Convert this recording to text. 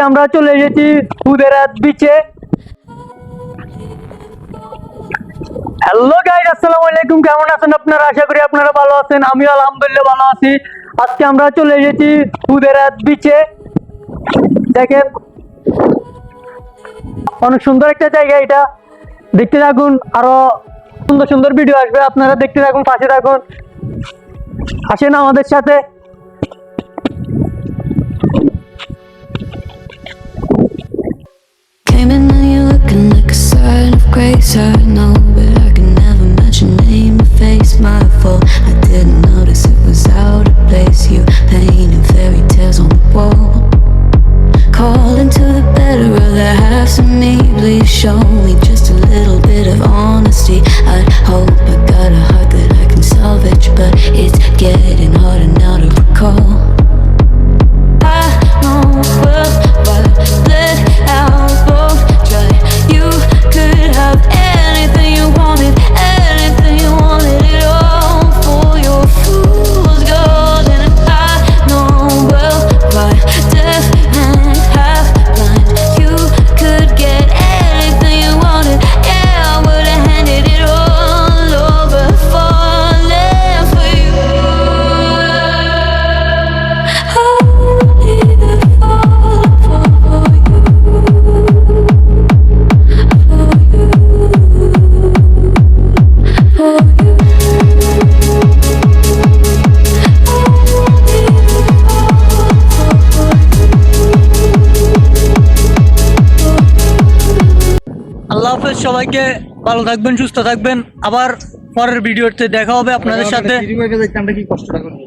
আজকে আমরা চলে এসেছি উদেরাত বিচে হ্যালো গাইড আসসালামু আলাইকুম, কেমন আছেন আপনারা? আশা করি আপনারা ভালো আছেন আমি আলহামদুলিল্লাহ ভালো আছি। আজকে আমরা চলে এসেছি উদেরাত বিচে দেখেন, অনেক সুন্দর একটা জায়গা এটা। দেখতে থাকুন, আরও সুন্দর সুন্দর ভিডিও আসবে, আপনারা দেখতে থাকুন, পাশে থাকুন। আসেন আমাদের সাথে। Grace. I know, but I can never match your name or face. My fault. I didn't notice it was out of place. You painted fairy tales on the wall. Calling to the better of the halves of me. Please show me just a little আল্লাহ হাফেজ সবাইকে ভালো থাকবেন সুস্থ থাকবেন। আবার পরের ভিডিওতে দেখা হবে আপনাদের সাথে। কি কষ্টটা করব